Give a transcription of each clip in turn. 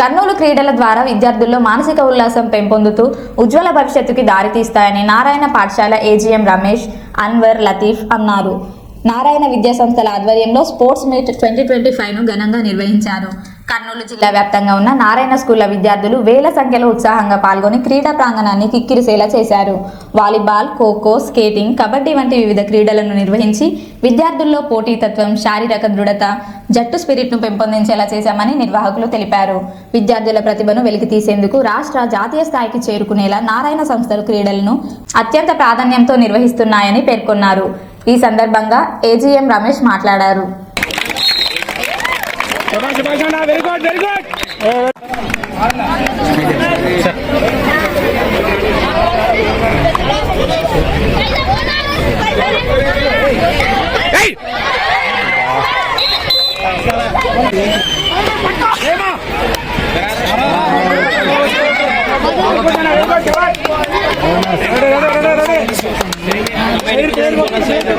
కర్నూలు క్రీడల ద్వారా విద్యార్థుల్లో మానసిక ఉల్లాసం పెంపొందుతూ ఉజ్వల భవిష్యత్తుకి దారితీస్తాయని నారాయణ పాఠశాల ఏజీఎం రమేష్ అన్వర్ లతీఫ్ అన్నారు. నారాయణ విద్యా సంస్థల ఆధ్వర్యంలో స్పోర్ట్స్ మీట్ ట్వంటీ ట్వంటీ ఫైవ్ను ఘనంగా నిర్వహించారు. కర్నూలు జిల్లా వ్యాప్తంగా ఉన్న నారాయణ స్కూళ్ళ విద్యార్థులు వేల సంఖ్యలో ఉత్సాహంగా పాల్గొని క్రీడా ప్రాంగణాన్ని కిక్కిరిసేలా చేశారు. వాలీబాల్ ఖోఖో స్కేటింగ్ కబడ్డీ వంటి వివిధ క్రీడలను నిర్వహించి విద్యార్థుల్లో పోటీతత్వం శారీరక దృఢత జట్టు స్పిరిట్ను పెంపొందించేలా చేశామని నిర్వాహకులు తెలిపారు. విద్యార్థుల ప్రతిభను వెలికి తీసేందుకు రాష్ట్ర జాతీయ స్థాయికి చేరుకునేలా నారాయణ సంస్థలు క్రీడలను అత్యంత ప్రాధాన్యంతో నిర్వహిస్తున్నాయని పేర్కొన్నారు. ఈ సందర్భంగా ఏజీఎం రమేష్ మాట్లాడారు. శభాష్ శభాష్ అన్న వెరీ గుడ్ వెరీ గుడ్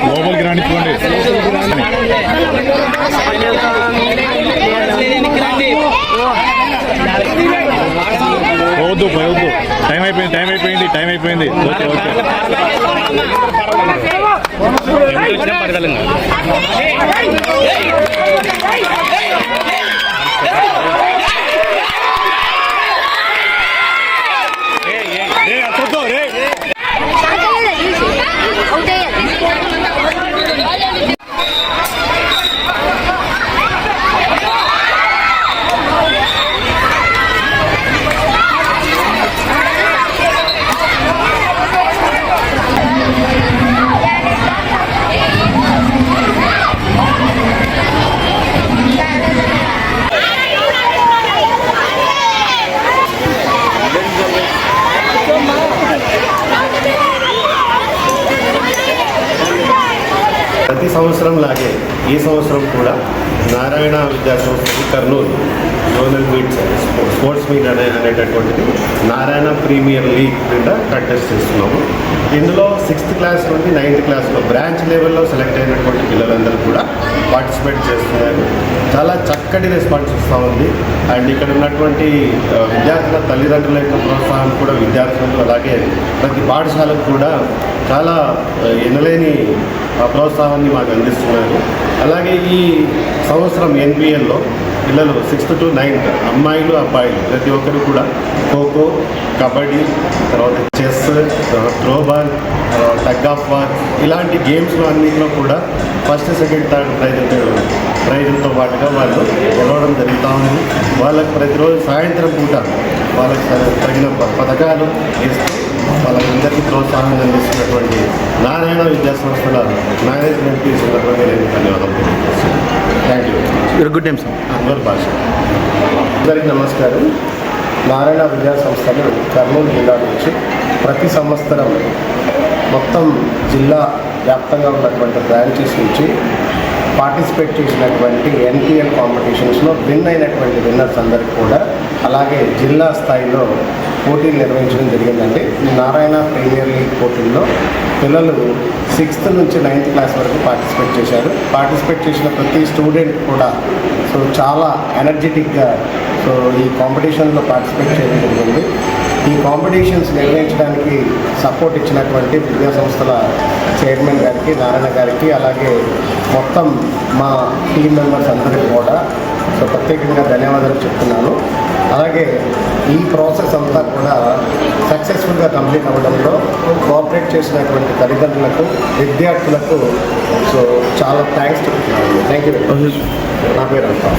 లోపలికి రానిపోండి పోవద్దు పోవద్దు టైం అయిపోయింది టైం అయిపోయింది టైం అయిపోయింది ఓకే ఓకే రే, ప్రతి సంవత్సరం లాగే ఈ సంవత్సరం కూడా నారాయణ విద్యా సంస్థ Kurnool zonal meet sports meet అనే అనేటటువంటిది నారాయణ ప్రీమియర్ లీగ్ కింద కంటెస్ట్ చేస్తున్నాము. ఇందులో సిక్స్త్ క్లాస్ నుండి నైన్త్ క్లాస్లో బ్రాంచ్ లెవెల్లో సెలెక్ట్ అయినటువంటి పిల్లలందరూ కూడా పార్టిసిపేట్ చేస్తున్నారు. చాలా చక్కటి రెస్పాన్స్ వస్తూ ఉంది. అండ్ ఇక్కడ ఉన్నటువంటి విద్యార్థుల తల్లిదండ్రుల యొక్క ప్రోత్సాహం కూడా విద్యార్థులకు అలాగే ప్రతి పాఠశాలకు కూడా చాలా ఎనలేని ప్రోత్సాహాన్ని మాకు అందిస్తున్నారు. అలాగే ఈ సంవత్సరం ఎన్పిఎల్లో పిల్లలు సిక్స్త్ టు నైన్త్ అమ్మాయిలు అబ్బాయిలు ప్రతి ఒక్కరు కూడా ఖోఖో కబడ్డీ తర్వాత chess throwball tug of war ఇలాంటి గేమ్స్లో అన్నింటిలో కూడా ఫస్ట్ సెకండ్ థర్డ్ ప్రైజ్ ప్రైజులతో పాటుగా వాళ్ళు గెలవడం జరుగుతూ ఉంది. వాళ్ళకి ప్రతిరోజు సాయంత్రం పూట వాళ్ళకి తగిన పథకాలు ఇస్తూ వాళ్ళందరికీ ప్రోత్సాహం అందిస్తున్నటువంటి నారాయణ విద్యాసంస్థల మేనేజ్మెంట్కి ఇస్తున్నటువంటి నేను ధన్యవాదాలు. Your good name sir Anwar Basha అందరికీ నమస్కారం. నారాయణ విద్యా సంస్థలు కర్నూలు జిల్లా నుంచి ప్రతి సంవత్సరం మొత్తం జిల్లా వ్యాప్తంగా ఉన్నటువంటి బ్రాంచెస్ నుంచి పార్టిసిపేట్ చేసినటువంటి ఎన్పిఎల్ కాంపిటీషన్స్లో విన్ అయినటువంటి విన్నర్స్ అందరికీ కూడా అలాగే జిల్లా స్థాయిలో పోటీలు నిర్వహించడం జరిగిందండి. నారాయణ ప్రీమియర్ లీగ్ పోటీల్లో పిల్లలు సిక్స్త్ నుంచి నైన్త్ క్లాస్ వరకు పార్టిసిపేట్ చేశారు. పార్టిసిపేట్ చేసిన ప్రతి స్టూడెంట్ కూడా సో చాలా ఎనర్జెటిక్గా సో ఈ కాంపిటీషన్లో పార్టిసిపేట్ చేయడం జరిగింది. ఈ కాంపిటీషన్స్ నిర్వహించడానికి సపోర్ట్ ఇచ్చినటువంటి విద్యా సంస్థల చైర్మన్ గారికి నారాయణ గారికి అలాగే మొత్తం మా టీం మెంబర్స్ అందరికీ కూడా సో ప్రత్యేకంగా ధన్యవాదాలు చెప్తున్నాను. అలాగే ఈ ప్రాసెస్ అంతా కూడా సక్సెస్ఫుల్గా కంప్లీట్ అవ్వడంలో కోఆపరేట్ చేసినటువంటి తల్లిదండ్రులకు విద్యార్థులకు సో చాలా థ్యాంక్స్ చెప్తున్నాను. థ్యాంక్ యూ నా పేరు అంతా